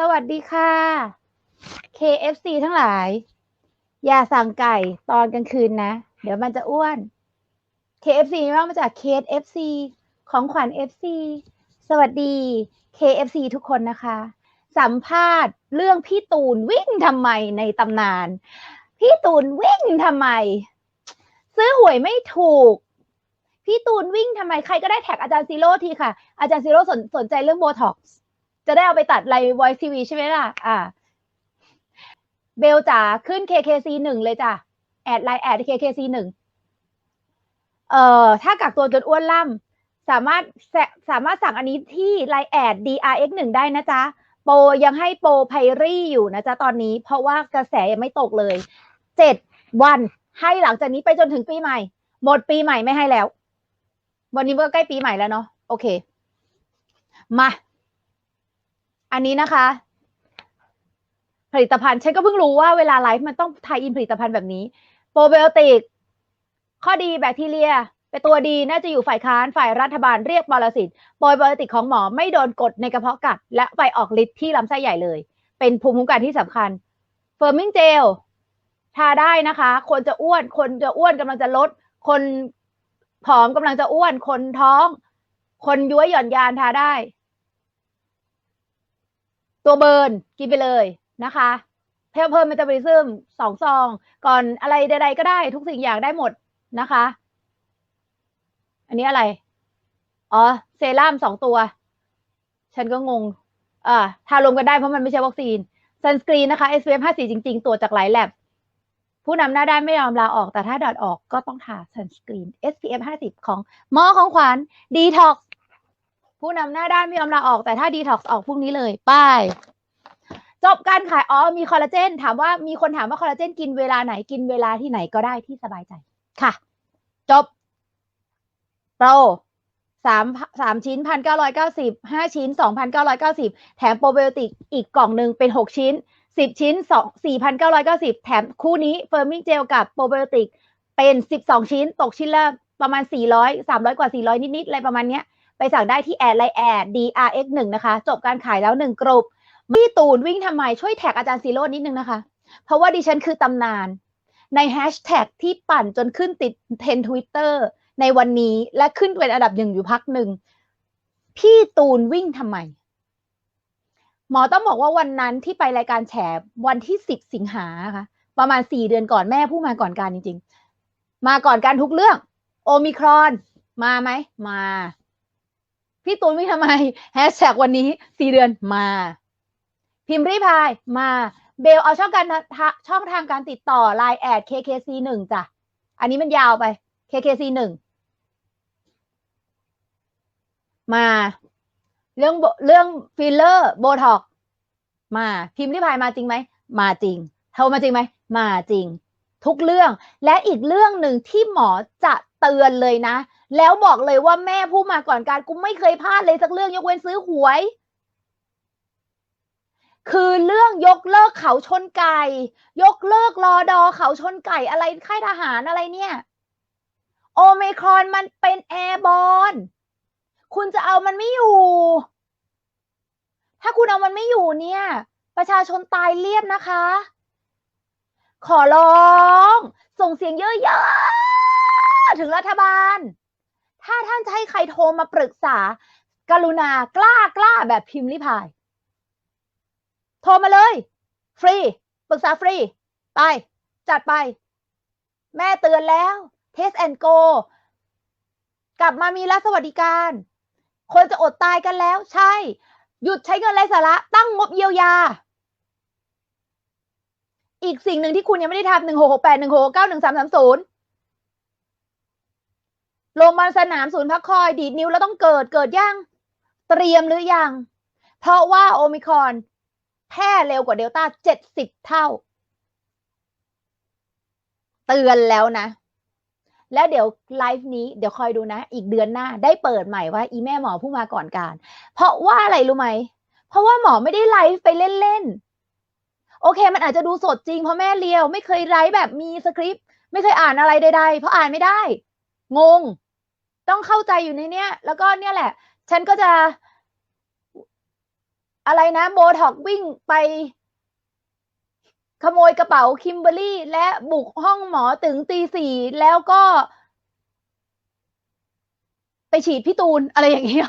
สวัสดีค่ะ KFC ทั้งหลาย อย่าสั่งไก่ตอนกลางคืนนะ เดี๋ยวมันจะอ้วน KFC ว่ามาจาก KFC ของขวัญ FC สวัสดี KFC ทุกคนนะคะ สัมภาษณ์เรื่องพี่ตูนวิ่งทำไมในตำนาน พี่ตูนวิ่งทำไม ซื้อหวยไม่ถูก พี่ตูนวิ่งทำไม ใครก็ได้แท็กอาจารย์ซีโร่ทีค่ะ อาจารย์ซีโร่สนสนใจเรื่องโบท็อกซ์ จะได้เอาไปตัดไลฟ์ Voice TV ใช่ไหมล่ะ อ่า เบลจ๋าขึ้น KKC หนึ่งเลยจ้ะ แอดไลน์แอด KKC หนึ่งเอ่อ ถ้ากักตัวจนอ้วนล่ำสามารถสสามารถสั่งอันนี้ที่ไลน์แอด DRX หนึ่งได้นะจ๊ะ โปรยังให้โปรไพรี่อยู่นะจ๊ะตอนนี้ เพราะว่ากระแสยังไม่ตกเลยเจ็ดวันให้หลังจากนี้ไปจนถึงปีใหม่ หมดปีใหม่ไม่ให้แล้ว วันนี้ก็ใกล้ปีใหม่แล้วเนาะโอเค มา อันนี้นะคะ ผลิตภัณฑ์ฉันก็เพิ่งรู้ว่าเวลาไลฟ์มันต้องไทยอินผลิตภัณฑ์แบบนี้ โปรไบโอติก ข้อดีแบคทีเรียเป็นตัวดีน่าจะอยู่ฝ่ายค้านฝ่ายรัฐบาลเรียกปรสิตโปรไบโอติกของหมอไม่โดนกดในกระเพาะกัด และไปออกฤทธิ์ที่ลำไส้ใหญ่เลย เป็นภูมิคุ้มกันที่สำคัญเฟอร์มิงเจลทาได้นะคะ คนจะอ้วน คนจะอ้วนกำลังจะลด คนผอมกำลังจะอ้วน คนท้อง คนย้วยหย่อนยานทาได้ ตัวเบิร์นกินไปเลยนะคะเพิ่มเพิ่มเมตาบอลิซึมสองซอง ก่อนอะไรใดๆก็ได้ทุกสิ่งอย่างได้หมดนะคะ อันนี้อะไร อ๋อ เซรั่มสองตัว ฉันก็งงอ่าทารวมกันได้เพราะมันไม่ใช่วัคซีนซันสกรีนนะคะ SPF 50จริง ๆ ตัวจากหลายแลบผู้นำหน้าด้านไม่ยอมลาออกแต่ถ้าดอดออกก็ต้องทาซันสกรีน SPF 50 ของหมอของขวัญ Detox ผู้นำหน้าด้านไม่ยอมลาออกแต่ถ้า Detox ออกพรุ่งนี้เลยไป้ายจบการขายอ๋อมีคอลลาเจน ถามว่ามีคนถามว่าคอลลาเจนกินเวลาไหนกินเวลาที่ไหนก็ได้ที่สบายใจค่ะ จบโปรสามสามชิ้นพันเก้าร้อยเก้าสิบห้าชิ้นสองพันเก้าร้อยเก้าสิบแถมโปรไบโอติกอีกกล่องหนึ่งเป็นหกชิ้นสิบชิ้นสองสี่พันเก้าร้อยเก้าสิบแถมคู่นี้เฟิร์มิงเจลกับโปรไบโอติกเป็นสิบสองชิ้น ตกชิ้นละประมาณสี่ร้อยสามร้อยกว่าสี่ร้อยนิดๆอะไรประมาณเนี้ย ไปสั่งได้ที่แอดไลน์แอด DRX หนึ่งนะคะ จบการขายแล้วหนึ่งกลุ่มพี่ตูนวิ่งทำไมช่วยแท็กอาจารย์ซีโร่นิดนึงนะคะ เพราะว่าดิฉันคือตำนาน ในแฮชแท็กที่ปั่นจนขึ้นติดเทรนทวิตเตอร์ในวันนี้และขึ้นเป็นอันดับหนึ่งอยู่พักหนึ่ง พี่ตูนวิ่งทำไม หมอต้องบอกว่าวันนั้นที่ไปรายการแฉวันที่สิบสิงหาค่ะ ประมาณสี่เดือนก่อนแม่ผู้มาก่อนการจริงๆ มาก่อนการทุกเรื่อง โอมิครอน มาไหม มา พี่ตูนวิ่งทำไมแฮชแท็กวันนี้สี่เดือนมา พิมพ์รีพายมา เบลเอาช่องการช่องทางการติดต่อ Line แอด KKC หนึ่งจ้ะ อันนี้มันยาวไป KKC หนึ่งมา เรื่องเรื่องฟิลเลอร์โบท็อกมาพิมพ์รีพายมาจริงไหม มาจริงโทรมาจริงไหม มาจริง ทุกเรื่องและอีกเรื่องหนึ่งที่หมอจะเตือนเลยนะ แล้วบอกเลยว่าแม่ผู้มาก่อนการกูไม่เคยพลาดเลยสักเรื่องยกเว้นซื้อหวย คือเรื่องยกเลิกเขาชนไก่ ยกเลิกรอดอเขาชนไก่อะไรค่ายทหารอะไรเนี่ย โอเมครอนมันเป็นแอร์บอลคุณจะเอามันไม่อยู่ ถ้าคุณเอามันไม่อยู่เนี่ย ประชาชนตายเรียบนะคะ ขอร้อง ส่งเสียงเยอะๆถึงรัฐบาล ถ้าท่านจะให้ใครโทรมาปรึกษา กรุณากล้ากล้าแบบพิมพ์ริพาย โทรมาเลย ฟรี ปรึกษาฟรี ไป จัดไป แม่เตือนแล้วเทสแอนโกกลับมามีรัฐสวัสดิการ คนจะอดตายกันแล้ว ใช่ หยุดใช้เงินไร้สาระ ตั้งงบเยียวยา อีกสิ่งหนึ่งที่คุณยังไม่ได้ทำหนึ่งหกหกแปดหนึ่งหกเก้าหนึ่งสามสามศูนย์ โรงพยาบาลสนามศูนย์พักคอยดีดนิ้วแล้วต้องเกิดเกิดยัง เตรียมหรือยัง เพราะว่าโอมิคอนแพร่เร็วกว่าเดลต้าเจ็ดสิบเท่า เตือนแล้วนะ แล้วเดี๋ยวไลฟ์นี้เดี๋ยวคอยดูนะ อีกเดือนหน้าได้เปิดใหม่ว่า อีแม่หมอผู้มาก่อนการ เพราะว่าอะไรรู้ไหม เพราะว่าหมอไม่ได้ไลฟ์ไปเล่นๆ โอเค มันอาจจะดูสดจริงเพราะแม่เลียว ไม่เคยไลฟ์แบบมีสคริปต์ไม่เคยอ่านอะไรใดๆ เพราะอ่านไม่ได้ งง ต้องเข้าใจอยู่ในเนี้ย แล้วก็เนี่ยแหละ ฉันก็จะ อะไรนะโบท็อกวิ่งไป ขโมยกระเป๋าคิมเบอรี่และบุกห้องหมอถึงตีสี่แล้วก็ ไปฉีดพี่ตูน อะไรอย่างเงี้ย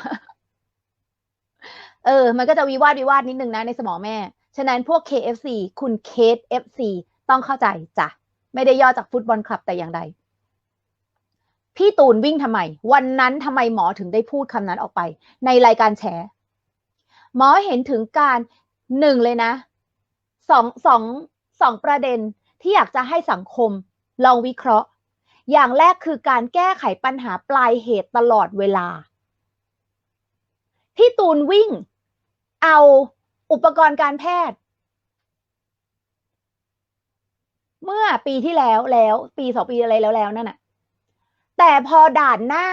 เออ มันก็จะวิวาทวิวาทนิดนึงนะในสมองแม่ ฉะนั้นพวก KFC คุณเคส FC ต้องเข้าใจจ้ะ ไม่ได้ย่อจากฟุตบอลคลับแต่อย่างใด พี่ตูนวิ่งทำไม วันนั้นทำไมหมอถึงได้พูดคำนั้นออกไป ในรายการแฉ หมอเห็นถึงการหนึ่งเลยนะสองสองสองประเด็นที่อยากจะให้สังคมลองวิเคราะห์ อย่างแรกคือการแก้ไขปัญหาปลายเหตุตลอดเวลา พี่ตูนวิ่ง เอาอุปกรณ์การแพทย์ เมื่อปีที่แล้วแล้ว ปีสองปีอะไรแล้วแล้วนั่นน่ะ แต่พอด่านหน้า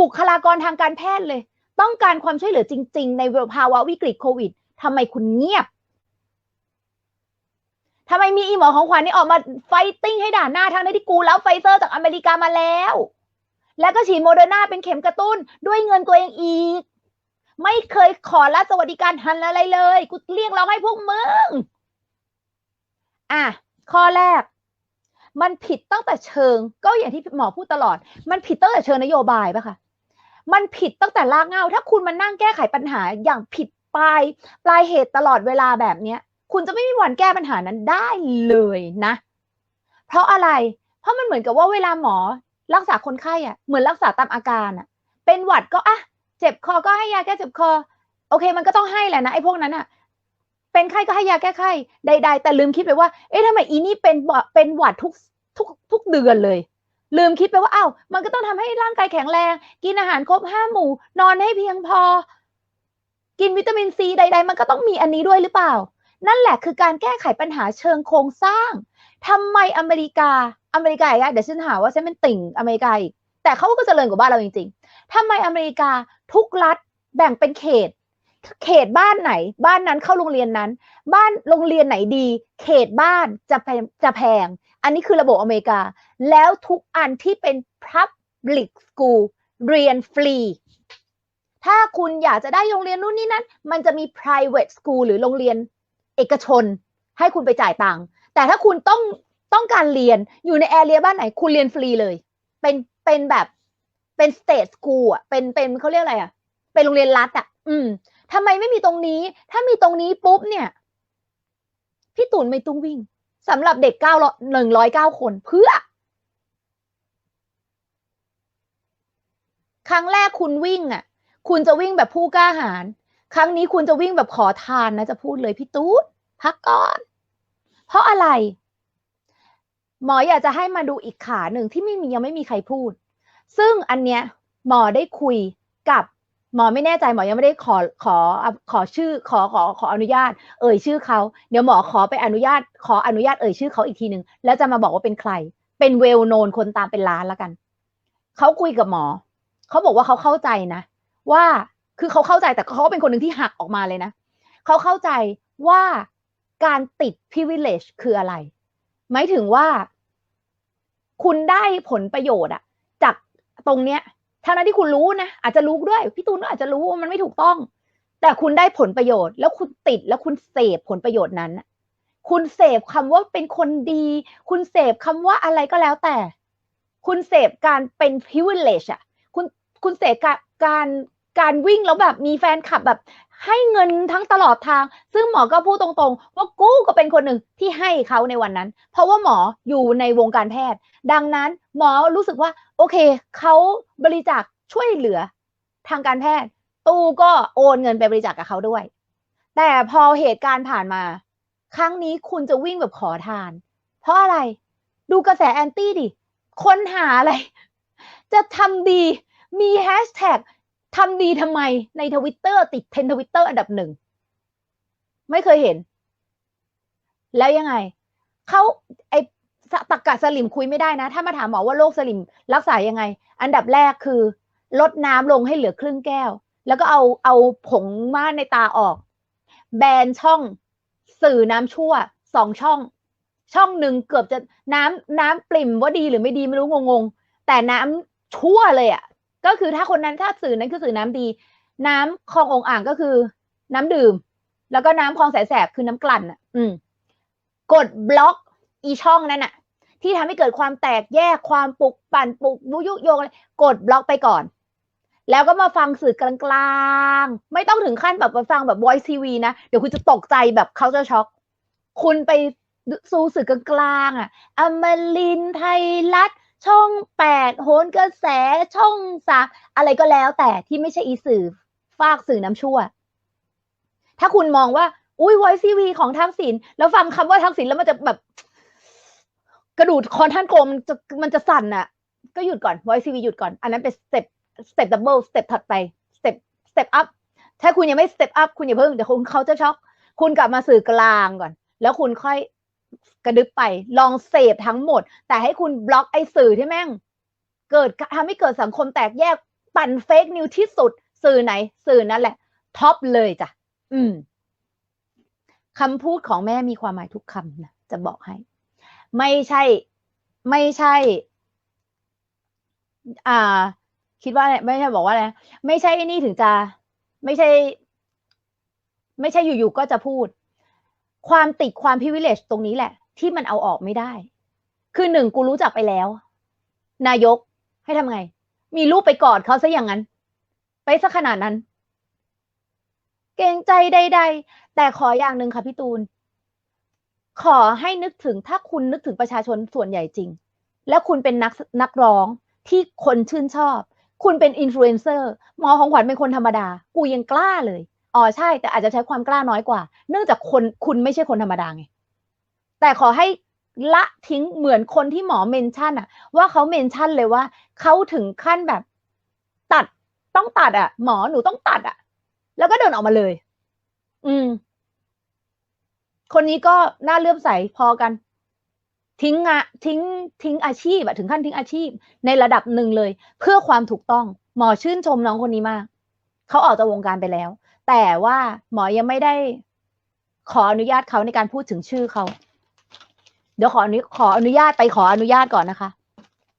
บุคลากรทางการแพทย์เลย ต้องการความช่วยเหลือจริง ๆ ในภาวะวิกฤตโควิดทำไมคุณเงียบทำไมมีอีหมอของขวัญนี่ออกมาไฟติ้งให้ด่านหน้าทั้งที่กูแล้วไฟเซอร์จากอเมริกามาแล้ว แล้วก็ฉีดโมเดอร์นาเป็นเข็มกระตุ้นด้วยเงินตัวเองอีก ไม่เคยขอรัฐสวัสดิการทันอะไรเลย กูเรียกร้องให้พวกมึง อะ ข้อแรก มันผิดตั้งแต่เชิง ก็อย่างที่หมอพูดตลอด มันผิดตั้งแต่เชิงนโยบายปะคะมันผิดตั้งแต่รากเงาถ้าคุณมานั่งแก้ไขปัญหาอย่างผิดปลายปลายเหตุตลอดเวลาแบบเนี้ย คุณจะไม่มีวันแก้ปัญหานั้นได้เลยนะ เพราะอะไร เพราะมันเหมือนกับว่าเวลาหมอรักษาคนไข้อะเหมือนรักษาตามอาการอะเป็นหวัดก็อะ เจ็บคอก็ให้ยาแก้เจ็บคอ โอเค มันก็ต้องให้แหละนะไอ้พวกนั้นอะ เป็นไข้ก็ให้ยาแก้ไข้ใด ๆ แต่ลืมคิดไปว่า เอ๊ะทำไมอีนี่เป็นเป็นหวัดทุกทุกทุกเดือนเลย ลืมคิดไปว่าอ้าวมันก็ต้องทำให้ร่างกายแข็งแรง กินอาหารครบห้าหมู่ นอนให้เพียงพอ กินวิตามินซีใด ๆ มันก็ต้องมีอันนี้ด้วยหรือเปล่า นั่นแหละคือการแก้ไขปัญหาเชิงโครงสร้างทำไมอเมริกาอเมริกาอีกอะเดี๋ยวฉันหาว่าฉันเป็นติ่งอเมริกาอีกแต่เขาก็เจริญกว่าบ้านเราจริงๆทำไมอเมริกาทุกรัฐแบ่งเป็นเขต เขตบ้านไหน บ้านนั้นเข้าโรงเรียนนั้น บ้านโรงเรียนไหนดี เขตบ้านจะแพงจะแพง อันนี้คือระบบอเมริกา แล้วทุกอันที่เป็น public school เรียนฟรี ถ้าคุณอยากจะได้โรงเรียนนู่นนี่นั่นมันจะมี private school หรือโรงเรียนเอกชน ให้คุณไปจ่ายตังค์ แต่ถ้าคุณต้องต้องการเรียนอยู่ในแอเรียบ้านไหน คุณเรียนฟรีเลย เป็นเป็นแบบเป็น state school อะ เป็นเป็นเขาเรียกอะไรอะ เป็นโรงเรียนรัฐอะ อืม ทำไมไม่มีตรงนี้ ถ้ามีตรงนี้ปุ๊บเนี่ย พี่ตุ่นไม่ต้องวิ่งสำหรับเด็กเก้าหนึ่งร้อยเก้าคนเพื่อ ครั้งแรกคุณวิ่งอะ คุณจะวิ่งแบบผู้กล้าหาญครั้งนี้คุณจะวิ่งแบบขอทานนะจะพูดเลยพี่ตูดพักก่อน เพราะอะไร หมออยากจะให้มาดูอีกขาหนึ่งที่ไม่มียังไม่มีใครพูด ซึ่งอันเนี้ยหมอได้คุยกับ หมอไม่แน่ใจหมอยังไม่ได้ขอขอขอชื่อขอขอขออนุญาต เอ่ยชื่อเขาเดี๋ยวหมอขอไปอนุญาต ขออนุญาตเอ่ยชื่อเขาอีกทีหนึ่งแล้วจะมาบอกว่าเป็นใคร เป็นเวลโนนคนตามเป็นล้านละกันเขาคุยกับหมอเขาบอกว่าเขาเข้าใจนะ ว่าคือเขาเข้าใจแต่เขาเป็นคนหนึ่งที่หักออกมาเลยนะเขาเข้าใจว่าการติด privilege คืออะไร หมายถึงว่า คุณได้ผลประโยชน์อะจากตรงเนี้ย ท่านั้นที่คุณรู้นะอาจจะรู้ด้วยพี่ตูนก็อาจจะรู้ว่ามันไม่ถูกต้อง แต่คุณได้ผลประโยชน์ แล้วคุณติดแล้วคุณเสพผลประโยชน์นั้น คุณเสพคำว่าเป็นคนดี คุณเสพคำว่าอะไรก็แล้วแต่ คุณเสพการเป็น privilege อะคุณคุณเสพการการการวิ่งแล้วแบบมีแฟนคลับแบบ ให้เงินทั้งตลอดทาง ซึ่งหมอก็พูดตรงๆ ว่ากู้ก็เป็นคนหนึ่งที่ให้เขาในวันนั้น เพราะว่าหมออยู่ในวงการแพทย์ ดังนั้นหมอรู้สึกว่า โอเคเขาบริจาคช่วยเหลือทางการแพทย์ ตู้ก็โอนเงินไปบริจาคกับเขาด้วย แต่พอเหตุการณ์ผ่านมา ครั้งนี้คุณจะวิ่งแบบขอทาน เพราะอะไรดูกระแสแอนตี้ดิ คนหาอะไร จะทำดีมีแฮชแท็ก ทำดีทำไมในทวิตเตอร์ติดเทนทวิตเตอร์อันดับหนึ่ง ไม่เคยเห็น แล้วยังไง เขาไอตักกะสลิมคุยไม่ได้นะ ถ้ามาถามหมอว่าโรคสลิมรักษายังไง อันดับแรกคือ ลดน้ำลงให้เหลือครึ่งแก้ว แล้วก็เอาเอาผงม่านในตาออก แบนช่องสื่อน้ำชั่วสองช่อง ช่องหนึ่งเกือบจะน้ำน้ำปริ่มว่าดีหรือไม่ดีไม่รู้งงๆแต่น้ำชั่วเลยอะ่ะ ก็คือถ้าคนนั้นถ้าสื่อนั้นคือสื่อน้ำดี น้ำคลององอ่างก็คือ น้ำดื่ม แล้วก็น้ำคลองแสแสบคือน้ำกลั่นอะ อืม กดบล็อกอีช่องนั้นน่ะ ที่ทำให้เกิดความแตกแยกความปลุกปั่นปลุกยุยุโยงอะไรกดบล็อกไปก่อน แล้วก็มาฟังสื่อกลางๆ ไม่ต้องถึงขั้นแบบมาฟังแบบ voice TV นะเดี๋ยวคุณจะตกใจแบบเขาจะช็อก คุณไปซูสื่อกลางๆอะอมรินไทยรัฐ ช่องแปดโหนกระแสช่องสามอะไรก็แล้วแต่ที่ไม่ใช่อีสื่อฝากสื่อน้ำชั่ว ถ้าคุณมองว่า อุ้ย voice TV ของทักษิณแล้วฟังคำว่าทักษิณแล้วมันจะแบบ กระดูดคอนท่านโกลมจะมันจะสั่นอะก็หยุดก่อน voice TV หยุดก่อน อันนั้นเป็นสเต็ปสเต็ปดับเบิลสเต็ปถัดไปสเต็ปสเต็ปอัพถ้าคุณยังไม่สเต็ปอัพคุณอย่าเพิ่งเดี๋ยวคุณเขาจะช็อก คุณกลับมาสื่อกลางก่อน แล้วคุณค่อย กระดึบไปลองเสพทั้งหมด แต่ให้คุณบล็อกไอ้สื่อที่แม่ง เกิดทำให้เกิดสังคมแตกแยกปั่นเฟกนิวที่สุด สื่อไหน สื่อนั่นแหละท็อปเลยจ้ะอืมคำพูดของแม่มีความหมายทุกคำนะจะบอกให้ ไม่ใช่ ไม่ใช่ อ่า คิดว่าไม่ใช่บอกว่าอะไรไม่ใช่นี่ถึงจะ ไม่ใช่ ไม่ใช่อยู่ๆก็จะพูด ความติดความพิเวเลชตรงนี้แหละ ที่มันเอาออกไม่ได้ คือหนึ่งกูรู้จักไปแล้ว นายกให้ทำไง มีรูปไปกอดเขาซะอย่างนั้น ไปซะขนาดนั้น เกรงใจใด ๆ แต่ขออย่างหนึ่งค่ะพี่ตูน ขอให้นึกถึงถ้าคุณนึกถึงประชาชนส่วนใหญ่จริง แล้วคุณเป็นนักนักร้องที่คนชื่นชอบ คุณเป็นอินฟลูเอนเซอร์หมอของขวัญเป็นคนธรรมดา กูยังกล้าเลย อ๋อใช่ แต่อาจจะใช้ความกล้าน้อยกว่า เนื่องจากคนคุณไม่ใช่คนธรรมดาไงแต่ขอให้ละทิ้งเหมือนคนที่หมอเมนชั่นอะว่าเขาเมนชั่นเลยว่าเขาถึงขั้นแบบตัดต้องตัดอะหมอหนูต้องตัดอะแล้วก็เดินออกมาเลย อืม คนนี้ก็น่าเลื่อมใสพอกัน ทิ้งงะทิ้งทิ้งอาชีพอะถึงขั้นทิ้งอาชีพ ในระดับหนึ่งเลย เพื่อความถูกต้อง หมอชื่นชมน้องคนนี้มากเขาออกจากวงการไปแล้ว แต่ว่าหมอยังไม่ได้ขออนุญาตเขาในการพูดถึงชื่อเขาเดี๋ยวขออนุขออนุญาตไปขออนุญาตก่อนนะคะ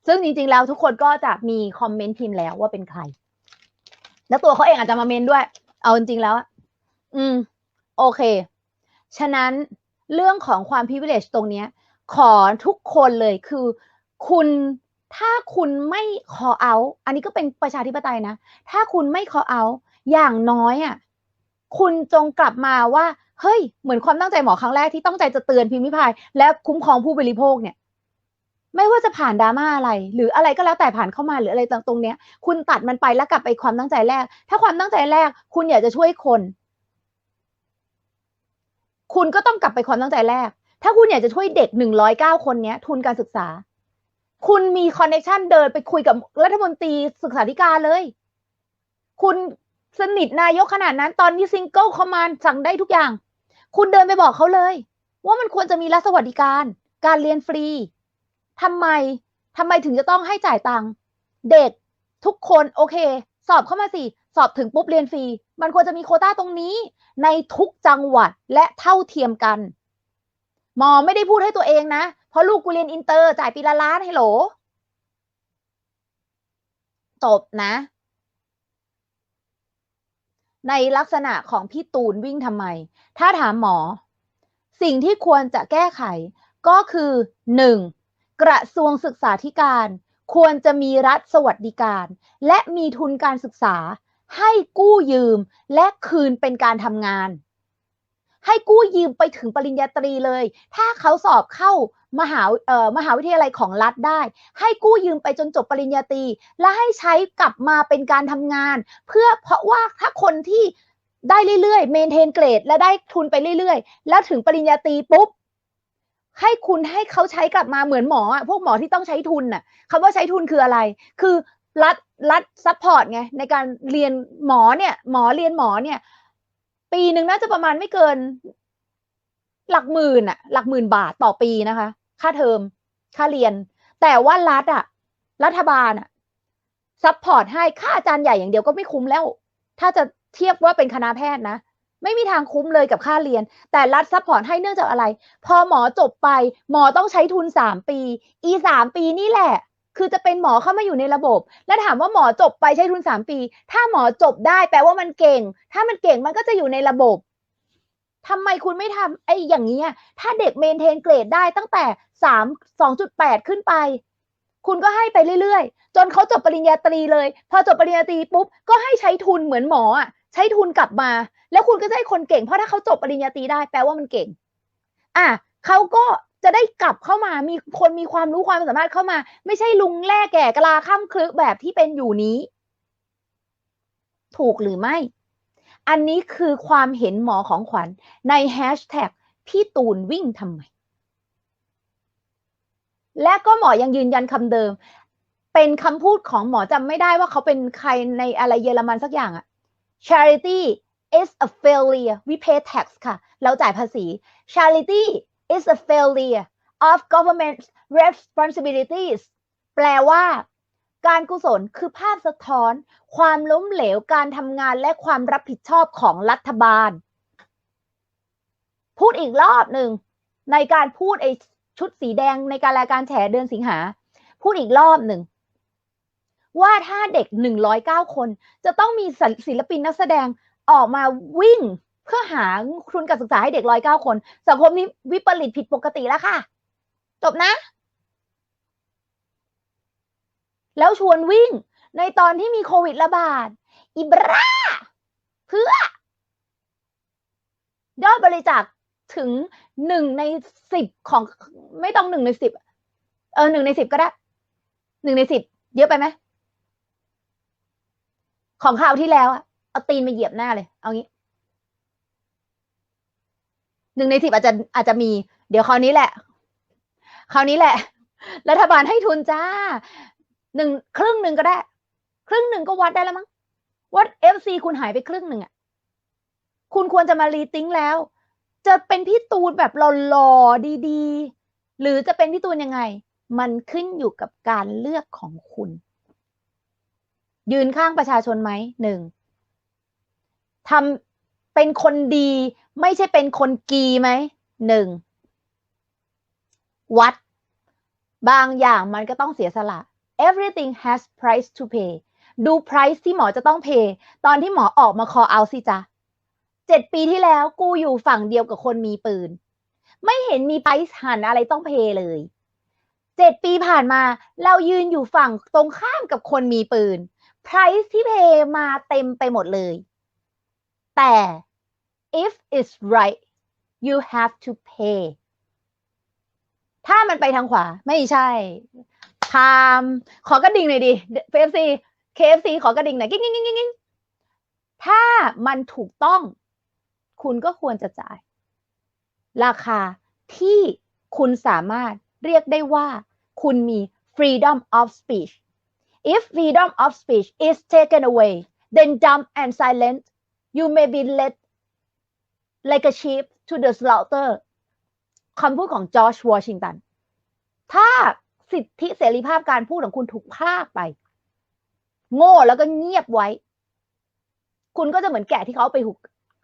ซึ่งจริง ๆ แล้วทุกคนก็จะมีคอมเมนต์พิมพ์แล้วว่าเป็นใคร แล้วตัวเขาเองอาจจะมาเมนด้วย เอาจริงๆแล้วอืม โอเค ฉะนั้นเรื่องของความพิเวเลชตรงเนี้ย ขอทุกคนเลยคือ คุณถ้าคุณไม่ขอเอา อันนี้ก็เป็นประชาธิปไตยนะ ถ้าคุณไม่ขอเอา อย่างน้อยอะ คุณจงกลับมาว่า เฮ้ย เหมือนความตั้งใจหมอครั้งแรกที่ตั้งใจจะเตือนพิมพ์ริพายและคุ้มครองผู้บริโภคเนี่ย ไม่ว่าจะผ่านดราม่าอะไร หรืออะไรก็แล้วแต่ผ่านเข้ามาหรืออะไรตรงเนี้ย คุณตัดมันไปแล้วกลับไปความตั้งใจแรก ถ้าความตั้งใจแรก คุณอยากจะช่วยคน คุณก็ต้องกลับไปความตั้งใจแรก ถ้าคุณอยากจะช่วยเด็กหนึ่งร้อยเก้าคนเนี้ย ทุนการศึกษา คุณมีคอนเนคชันเดินไปคุยกับรัฐมนตรีศึกษาธิการเลย คุณ สนิทนายกขนาดนั้นตอนนี้ซิงเกิลคอมมานสั่งได้ทุกอย่าง คุณเดินไปบอกเขาเลย ว่ามันควรจะมีรัฐสวัสดิการ การเรียนฟรีทำไมทำไมถึงจะต้องให้จ่ายตังค์เด็กทุกคนโอเค สอบเข้ามาสิ สอบถึงปุ๊บเรียนฟรี มันควรจะมีโคต้าตรงนี้ ในทุกจังหวัดและเท่าเทียมกัน หมอไม่ได้พูดให้ตัวเองนะ เพราะลูกกูเรียนอินเตอร์จ่ายปีละล้านให้โหลจบนะ ในลักษณะของพี่ตูนวิ่งทำไม ถ้าถามหมอ สิ่งที่ควรจะแก้ไขก็คือหนึ่งกระทรวงศึกษาธิการ ควรจะมีรัฐสวัสดิการ และมีทุนการศึกษา ให้กู้ยืมและคืนเป็นการทำงาน ให้กู้ยืมไปถึงปริญญาตรีเลย ถ้าเขาสอบเข้า มหาเอ่อมหาวิทยาลัยของรัฐได้ ให้กู้ยืมไปจนจบปริญญาตรีและให้ใช้กลับมาเป็นการทำงาน เพื่อเพราะว่าถ้าคนที่ได้เรื่อยๆเมนเทนเกรดและได้ทุนไปเรื่อยๆ แล้วถึงปริญญาตรีปุ๊บให้คุณให้เขาใช้กลับมาเหมือนหมออะพวกหมอที่ต้องใช้ทุนน่ะคำว่าใช้ทุนคืออะไร คือรัฐรัฐซัพพอร์ตไงในการเรียนหมอเนี่ย หมอเรียนหมอเนี่ย ปีหนึ่งน่าจะประมาณไม่เกิน หลักหมื่นอะหลักหมื่นบาทต่อปีนะคะ ค่าเทอม ค่าเรียน แต่ว่ารัฐอะรัฐบาลอะซัพพอร์ตให้ค่าอาจารย์ใหญ่อย่างเดียวก็ไม่คุ้มแล้ว ถ้าจะเทียบว่าเป็นคณะแพทย์นะ ไม่มีทางคุ้มเลยกับค่าเรียน แต่รัฐซัพพอร์ตให้เนื่องจากอะไร พอหมอจบไป หมอต้องใช้ทุนสามปี อีสามปีนี่แหละ คือจะเป็นหมอเข้ามาอยู่ในระบบ แล้วถามว่าหมอจบไปใช้ทุนสามปี ถ้าหมอจบได้แปลว่ามันเก่ง ถ้ามันเก่งมันก็จะอยู่ในระบบ ทำไมคุณไม่ทำไอ้อย่างนี้ยถ้าเด็กเมนเทนเกรดได้ตั้งแต่สามสองจุดแปดขึ้นไป คุณก็ให้ไปเรื่อยๆ จนเขาจบปริญญาตรีเลย พอจบปริญญาตรีปุ๊บ ก็ให้ใช้ทุนเหมือนหมออะใช้ทุนกลับมา แล้วคุณก็จะให้คนเก่ง เพราะถ้าเขาจบปริญญาตรีได้แปลว่ามันเก่ง อะเขาก็จะได้กลับเข้ามามีคนมีความรู้ความสามารถเข้ามา ไม่ใช่ลุงแล่แก่กลาข้ามคลึแบบที่เป็นอยู่นี้ ถูกหรือไม่ อันนี้คือความเห็นหมอของขวัญในแฮชแท็กพี่ตูนวิ่งทำไม และก็หมอยังยืนยันคำเดิม เป็นคำพูดของหมอจำไม่ได้ว่าเขาเป็นใครในอะไรเยอรมันสักอย่างอะ charity is a failure we pay tax ค่ะ เราจ่ายภาษี charity is a failure of government responsibilities แปลว่า การกุศลคือภาพสะท้อน ความล้มเหลวการทำงานและความรับผิดชอบของรัฐบาล พูดอีกรอบหนึ่งในการพูดไอชุดสีแดงในการรายการแฉเดือนสิงหา พูดอีกรอบหนึ่ง ว่าถ้าเด็ก 109 คน จะต้องมีศิลปินนักแสดงออกมาวิ่งเพื่อหาทุนการศึกษาให้เด็ก 109 คน สังคมนี้วิปริตผิดปกติแล้วค่ะ จบนะ แล้วชวนวิ่งในตอนที่มีโควิดระบาด อิบราเพื่อยอดบริจาคถึงหนึ่งในสิบของไม่ต้องหนึ่งในสิบเออหนึ่งในสิบก็ได้หนึ่งในสิบเยอะไปไหมของข่าวที่แล้วอะเอาตีนมาเหยียบหน้าเลย เอางี้หนึ่งในสิบอาจจะอาจจะมี เดี๋ยวคราวนี้แหละ คราวนี้แหละ รัฐบาลให้ทุนจ้า หนึ่งครึ่งหนึ่งก็ได้ ครึ่งหนึ่งก็วัดได้แล้วมั้งวัดเอฟซีคุณหายไปครึ่งหนึ่งอะคุณควรจะมารีติ้งแล้ว จะเป็นพี่ตูนแบบหล่อๆดีๆ หรือจะเป็นพี่ตูนยังไง มันขึ้นอยู่กับการเลือกของคุณ ยืนข้างประชาชนไหมหนึ่งทำเป็นคนดีไม่ใช่เป็นคนกีไหมหนึ่งวัด บางอย่างมันก็ต้องเสียสละ everything has price to pay ดู price ที่หมอจะต้อง pay ตอนที่หมอออกมา call out สิจ๊ะเจ็ดปีที่แล้วกูอยู่ฝั่งเดียวกับคนมีปืน ไม่เห็นมี price หันอะไรต้อง pay เลยเจ็ดปีผ่านมาเรายืนอยู่ฝั่งตรงข้ามกับคนมีปืน price ที่ pay มาเต็มไปหมดเลย แต่ if it's right you have to pay ถ้ามันไปทางขวาไม่ใช่ พามขอกระดิ่งหน่อยดิเอฟซีเคเอฟซีขอกระดิ่งหน่อยกิ๊งกิ๊งกิ๊งกิ๊งถ้ามันถูกต้อง คุณก็ควรจะจ่าย ราคาที่คุณสามารถเรียกได้ว่า คุณมี freedom of speech if freedom of speech is taken away then dumb and silent you may be led like a sheep to the slaughter คำพูดของจอร์จวอชิงตัน ถ้า สิทธิเสรีภาพการพูดของคุณถูกพากไป โง่แล้วก็เงียบไว้ คุณก็จะเหมือนแกะที่เขาเอาไปหุก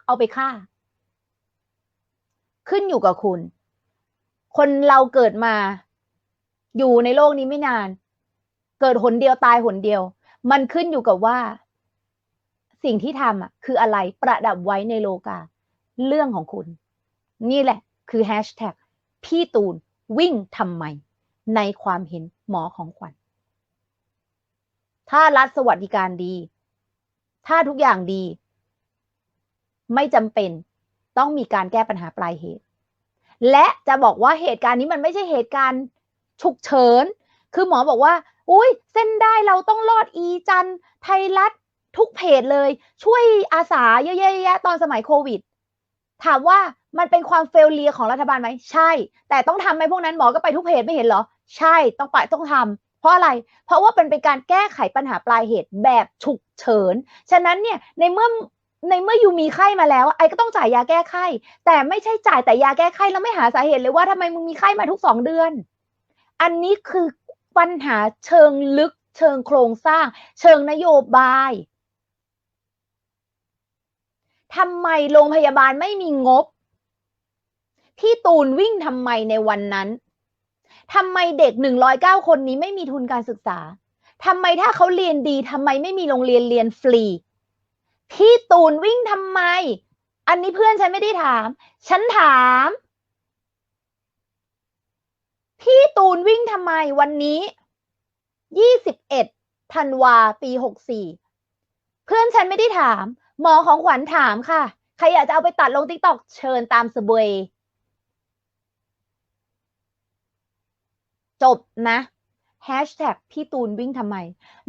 เอาไปฆ่า ขึ้นอยู่กับคุณ คนเราเกิดมาอยู่ในโลกนี้ไม่นาน เกิดหนเดียวตายหนเดียว มันขึ้นอยู่กับว่า สิ่งที่ทำอะ คืออะไรประดับไว้ในโลกา เรื่องของคุณ นี่แหละ คือแฮชแท็กพี่ตูนวิ่งทำไม ในความเห็นหมอของขวัญ ถ้ารัฐสวัสดิการดี ถ้าทุกอย่างดี ไม่จำเป็นต้องมีการแก้ปัญหาปลายเหตุ และจะบอกว่าเหตุการณ์นี้มันไม่ใช่เหตุการณ์ฉุกเฉิน คือหมอบอกว่า อุ้ยเส้นได้เราต้องรอดอีจันไทยรัฐทุกเพจเลย ช่วยอาสาเยอะๆตอนสมัยโควิด ถามว่ามันเป็นความเฟลเลียของรัฐบาลไหมใช่ แต่ต้องทำไหมพวกนั้นหมอก็ไปทุกเพจไม่เห็นเหรอ ใช่ต้องไปต้องทำเพราะอะไร เพราะว่าเป็นเป็นการแก้ไขปัญหาปลายเหตุแบบฉุกเฉิน ฉะนั้นเนี่ยในเมื่อในเมื่ออยู่มีไข้มาแล้ว ไอ้ก็ต้องจ่ายยาแก้ไข้ แต่ไม่ใช่จ่ายแต่ยาแก้ไข้แล้วไม่หาสาเหตุเลยว่าทำไมมึงมีไข้มาทุกสองเดือน อันนี้คือปัญหาเชิงลึก เชิงโครงสร้าง เชิงนโยบายทำไมโรงพยาบาลไม่มีงบ พี่ตูนวิ่งทำไมในวันนั้น ทำไมเด็กหนึ่งร้อยเก้าคนนี้ไม่มีทุนการศึกษาทำไมถ้าเขาเรียนดีทำไมไม่มีโรงเรียนเรียนฟรี พี่ตูนวิ่งทำไม อันนี้เพื่อนฉันไม่ได้ถาม ฉันถาม พี่ตูนวิ่งทำไมวันนี้ยี่สิบเอ็ดธันวาปีหกสี่เพื่อนฉันไม่ได้ถาม หมอของขวัญถามค่ะ ใครอยากจะเอาไปตัดลงติ๊กตอกเชิญตามสบวย จบนะแฮชแท็กพี่ตูนวิ่งทำไม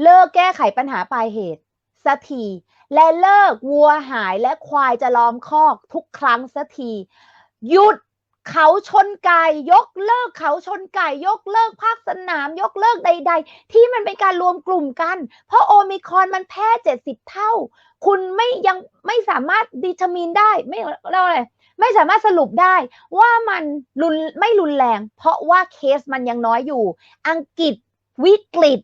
เลิกแก้ไขปัญหาปลายเหตุสักทีและเลิกวัวหายและควายจะล้อมคอกทุกครั้งสักทีหยุดเขาชนไก่ยกเลิกเขาชนไก่ยกเลิกภาคสนาม ยกเลิกใด ๆ ที่มันเป็นการรวมกลุ่มกัน เพราะโอมิคอนมันแพร่เจ็ดสิบเท่า คุณไม่ยังไม่สามารถดิทามินได้ไม่เรียกว่าอะไร ไม่สามารถสรุปได้ว่ามันรุนไม่รุนแรง เพราะว่าเคสมันยังน้อยอยู่ อังกฤษวิกฤต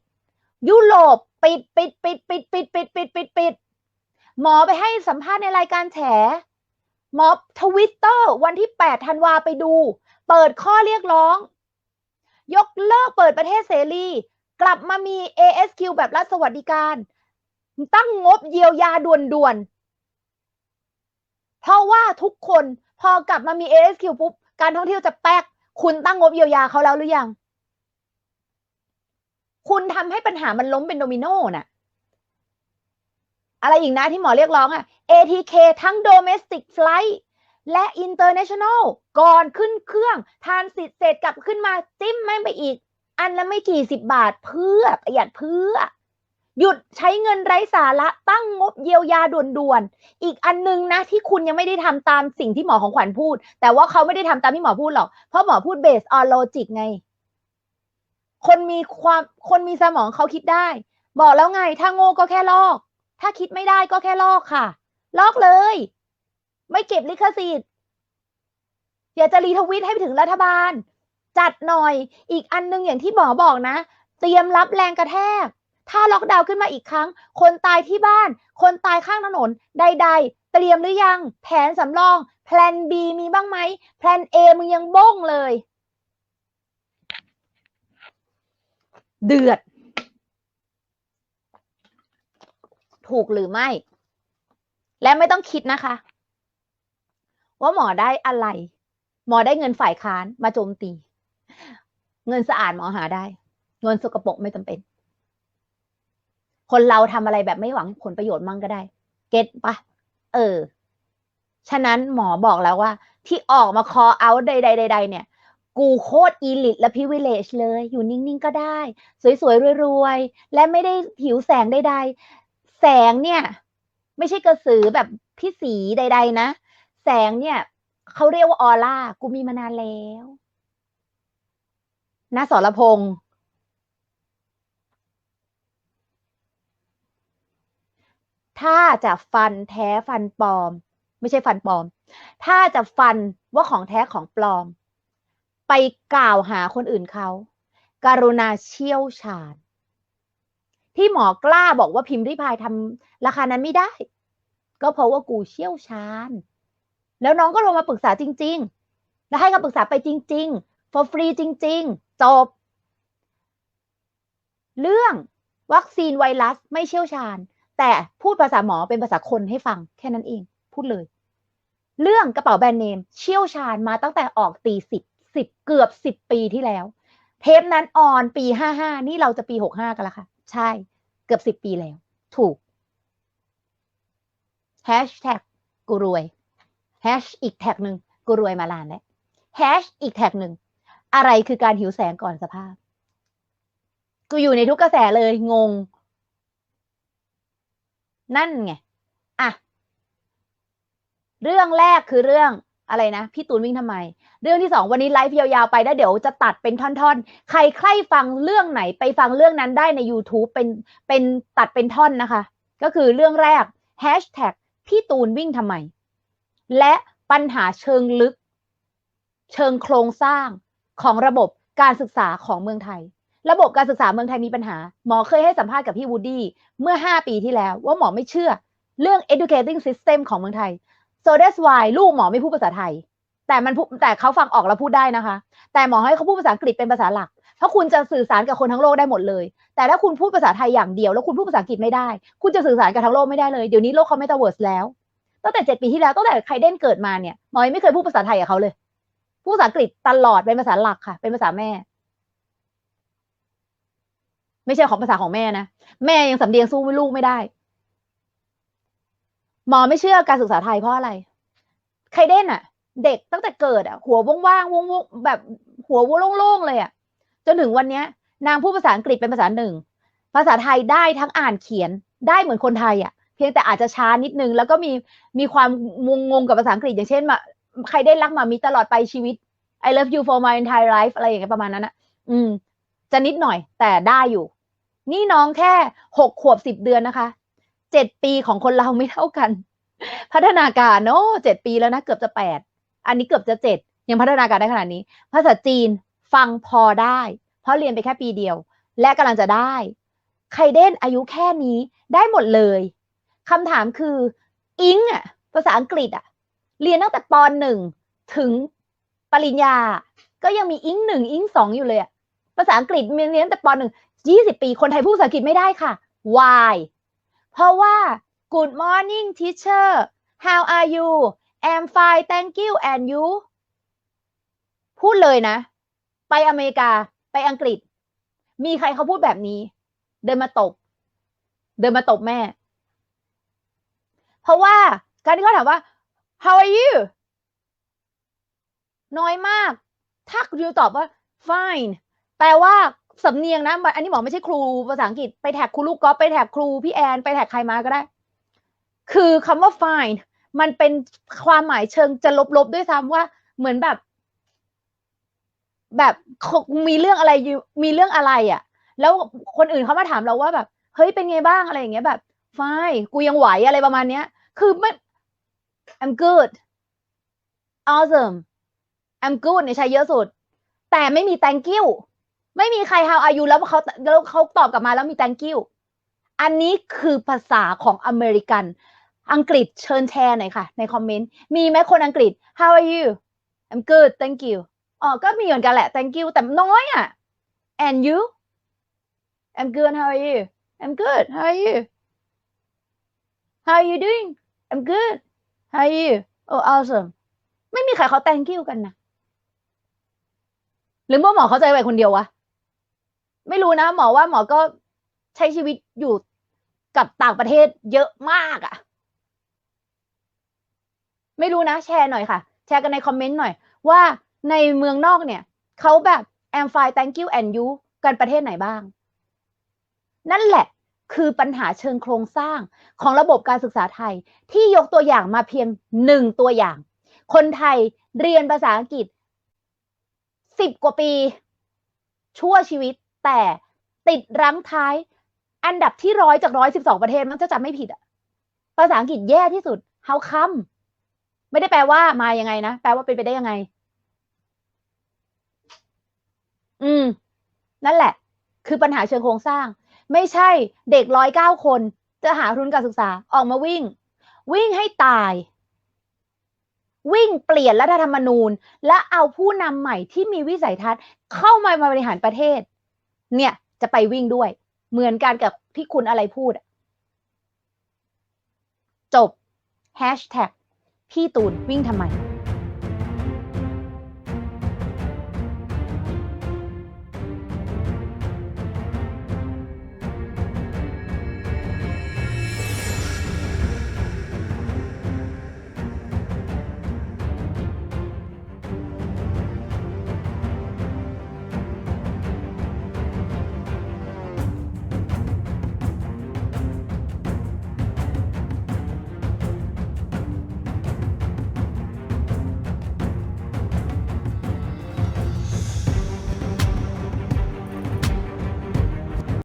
ยุโรปปิดปิดปิดปิดปิดปิดปิดปิดปิดหมอไปให้สัมภาษณ์ในรายการแฉหมอทวิตเตอร์วันที่ 8 ธันวาไปดู เปิดข้อเรียกร้อง ยกเลิกเปิดประเทศเสรี กลับมามี ASQ แบบรัฐสวัสดิการ ตั้งงบเยียวยาด่วนๆ เพราะว่าทุกคน อกลับมามี ASQ ปุ๊บ การท่องเที่ยวจะแป๊ก คุณตั้งงบเยียวยาเขาแล้วหรือยัง คุณทำให้ปัญหามันล้มเป็นโดมิโนน่ะ อะไรอีกนะที่หมอเรียกร้องอะ ATK ทั้ง domestic flight และ international ก่อนขึ้นเครื่องทานสิทธิ์เสร็จกลับขึ้นมาจิ้มแม่งไปอีก อันละไม่กี่สิบบาทเพื่อประหยัดเพื่อ หยุดใช้เงินไร้สาระตั้งงบเยียวยาด่วนๆ อีกอันนึงนะที่คุณยังไม่ได้ทำตามสิ่งที่หมอของขวัญพูด แต่ว่าเขาไม่ได้ทำตามที่หมอพูดหรอก เพราะหมอพูด based on logic ไง คนมีความคนมีสมองเขาคิดได้ บอกแล้วไง ถ้าโง่ก็แค่ลอก ถ้าคิดไม่ได้ก็แค่ลอกค่ะ ลอกเลย ไม่เก็บลิขสิทธิ์อยากจะรีทวิตให้ไปถึงรัฐบาล จัดหน่อย อีกอันนึงอย่างที่หมอบอกนะ เตรียมรับแรงกระแทก ถ้าล็อกดาวน์ขึ้นมาอีกครั้ง คนตายที่บ้าน คนตายข้างถนนใด ๆ เตรียมหรือยัง แผนสำรองแพลน B มีบ้างไหมแพลน A มึงยังบ้งเลย เดือด ถูกหรือไม่ และไม่ต้องคิดนะคะ ว่าหมอได้อะไร หมอได้เงินฝ่ายค้านมาโจมตี เงินสะอาดหมอหาได้ เงินสกปรกไม่จำเป็น คนเราทำอะไรแบบไม่หวังผลประโยชน์มั่งก็ได้ เก็ตปะเออ ฉะนั้นหมอบอกแล้วว่า ที่ออกมาคอเอาใดๆใดๆเนี่ย กูโคตรอีลิตและพิเวเลชเลย อยู่นิ่งๆก็ได้ สวยๆรวยๆ และไม่ได้หิวแสงใดๆ แสงเนี่ย ไม่ใช่กระสือแบบพี่สีใด ๆ นะ แสงเนี่ยเขาเรียกว่าออร่า กูมีมานานแล้วนะสรพงษ์ ถ้าจะฟันแท้ฟันปลอม ไม่ใช่ฟันปลอม ถ้าจะฟันว่าของแท้ของปลอม ไปกล่าวหาคนอื่นเขาการุณาเชี่ยวชาญ ที่หมอกล้าบอกว่าพิมพ์ริพายทำราคานั้นไม่ได้ ก็เพราะว่ากูเชี่ยวชาญ แล้วน้องก็ลงมาปรึกษาจริง ๆ แล้วให้คำปรึกษาไปจริง ๆ for free จริง ๆ จบ เรื่องวัคซีนไวรัสไม่เชี่ยวชาญ แต่พูดภาษาหมอเป็นภาษาคนให้ฟังแค่นั้นเอง พูดเลย เรื่องกระเป๋าแบรนด์เนม เชี่ยวชาญมาตั้งแต่ออกตีสิบสิบเกือบสิบปีที่แล้ว เทปนั้นออนปีห้าห้านี่เราจะปีหกห้ากันแล้วค่ะ ใช่ เกือบสิบปีแล้ว ถูกแฮชแท็กกูรวยแฮชอีกแท็กหนึ่งกูรวยมาลานแล้วแฮชอีกแท็กหนึ่งอะไรคือการหิวแสงก่อนสภาพ กูอยู่ในทุกกระแสเลยงง นั่นไงอะเรื่องแรกคือเรื่องอะไรนะ พี่ตูนวิ่งทำไม เรื่องที่สองวันนี้ไลฟ์ยาวๆไปแล้วเดี๋ยวจะตัดเป็นท่อนๆ ใครใครฟังเรื่องไหนไปฟังเรื่องนั้นได้ใน YouTube เป็นเป็นตัดเป็นท่อนนะคะ ก็คือเรื่องแรกแฮชแท็กพี่ตูนวิ่งทำไม และปัญหาเชิงลึก เชิงโครงสร้างของระบบการศึกษาของเมืองไทย ระบบการศึกษาเมืองไทยมีปัญหา หมอเคยให้สัมภาษณ์กับพี่วูดดี้เมื่อ 5 ปีที่แล้ว ว่าหมอไม่เชื่อ เรื่อง educating system ของเมืองไทย so that's why ลูกหมอไม่พูดภาษาไทย แต่มันแต่เขาฟังออกแล้วพูดได้นะคะ แต่หมอให้เขาพูดภาษาอังกฤษเป็นภาษาหลัก เพราะคุณจะสื่อสารกับคนทั้งโลกได้หมดเลย แต่ถ้าคุณพูดภาษาไทยอย่างเดียว แล้วคุณพูดภาษาอังกฤษไม่ได้ คุณจะสื่อสารกับทั้งโลกไม่ได้เลย เดี๋ยวนี้โลกเขาไม่ตาเวิร์สแล้ว ตั้งแต่เจ็ดปีที่แล้ว ตั้งแต่ไคเดนเกิดมาเนี่ย หมอไม่เคยพูดภาษาไทยกับเขาเลย พูดภาษาอังกฤษตลอดเป็นภาษาหลักค่ะ เป็นภาษาแม่ ไม่ใช่ของภาษาของแม่นะแม่ยังสำเนียงสู้ลูกไม่ได้ หมอไม่เชื่อการศึกษาไทยเพราะอะไรไครเด่นอะเด็กตั้งแต่เกิดอะหัวว่างๆวงๆแบบหัวโล่งๆเลยอะจนถึงวันเนี้ยนางพูดภาษาอังกฤษเป็นภาษาหนึ่ง ภาษาไทยได้ทั้งอ่านเขียนได้เหมือนคนไทยอะเพียงแต่อาจจะช้านิดนึง แล้วก็มีมีความงงงๆกับภาษาอังกฤษ อย่างเช่นมาใครได้รักมามีตลอดไปชีวิต I love you for my entire life อะไรอย่างเงี้ยประมาณนั้นนะอืม จะนิดหน่อยแต่ได้อยู่ นี่น้องแค่หกขวบสิบเดือนนะคะเจ็ดปีของคนเราไม่เท่ากัน พัฒนาการเนาะเจ็ดปีแล้วนะเกือบจะแปดอันนี้เกือบจะเจ็ดยังพัฒนาการได้ขนาดนี้ ภาษาจีนฟังพอได้ เพราะเรียนไปแค่ปีเดียว และกำลังจะได้ใครเด่นอายุแค่นี้ได้หมดเลยคำถามคืออิงอะภาษาอังกฤษอะเรียนตั้งแต่ปหนึ่งถึงปริญญา ก็ยังมีอิงหนึ่งอิงสองอยู่เลยอะภาษาอังกฤษเรียนตั้งแต่ปหนึ่ง ยี่สิบปี คนไทยพูดภาษาอังกฤษไม่ได้ค่ะ why เพราะว่า good morning teacher how are you I'm fine thank you and you พูดเลยนะ ไปอเมริกาไปอังกฤษ มีใครเขาพูดแบบนี้ เดินมาตบ เดินมาตบแม่ เพราะว่าการที่เขาถามว่า how are you น้อยมาก ถ้ายูตอบว่า fine แปลว่า สำเนียงนะอันนี้หมอไม่ใช่ครูภาษาอังกฤษไปแท็กครูลูกกอล์ฟไปแท็กครูพี่แอน ไปแท็กใครมาก็ได้ คือคำว่า fine มันเป็นความหมายเชิงจะลบๆด้วยซ้ำว่าเหมือนแบบ แบบมีเรื่องอะไรอยู่มีเรื่องอะไรอะ่ะ แล้วคนอื่นเขามาถามเราว่าแบบ เฮ้ยเป็นไงบ้างอะไรอย่างเงี้ยแบบ fine กูยังไหวอะไรประมาณเนี้ย คือไม่ I'm good awesome I'm good เนี่ยใช้เยอะสุด แต่ไม่มี thank you ไม่มีใคร how are you แล้วเขาแล้วเขาตอบกลับมาแล้วมี thank you อันนี้คือภาษาของอเมริกัน อังกฤษเชิญแชร์หน่อยค่ะ ในคอมเมนต์ มีไหมคนอังกฤษ how are you I'm good thank you อ๋อ ก็มีเหมือนกันแหละ thank you แต่น้อยอะ and you I'm good how are you I'm good how are you how are you doing I'm good how are you oh awesome ไม่มีใครเขา thank you กันนะหรือว่าหมอเข้าใจไปคนเดียววะ ไม่รู้นะหมอว่าหมอก็ใช้ชีวิตอยู่กับต่างประเทศเยอะมากอะ่ะ ไม่รู้นะแชร์หน่อยค่ะ แชร์กันในคอมเมนต์หน่อย ว่าในเมืองนอกเนี่ยเขาแบบ am fine thank you and you กันประเทศไหนบ้าง นั่นแหละคือปัญหาเชิงโครงสร้างของระบบการศึกษาไทย ที่ยกตัวอย่างมาเพียงหนึ่งตัวอย่าง คนไทยเรียนภาษาอังกฤษสิบกว่าปี ชั่วชีวิต แต่ติดรั้งท้าย อันดับที่ร้อยจากร้อยสิบสองประเทศมันจะจำไม่ผิดอะภาษาอังกฤษแย่ที่สุด how come ไม่ได้แปลว่ามายังไงนะ แปลว่าเป็นไปได้ยังไง อืม นั่นแหละ คือปัญหาเชิงโครงสร้าง ไม่ใช่เด็กร้อยเก้าคน จะหาทุนการศึกษาออกมาวิ่ง วิ่งให้ตาย วิ่งเปลี่ยนรัฐธรรมนูญ และเอาผู้นำใหม่ที่มีวิสัยทัศน์เข้ามาบริหารประเทศ เนี่ย จะไปวิ่งด้วย เหมือนกันกับที่คุณอะไรพูด จบแฮชแท็กพี่ตูนวิ่งทำไม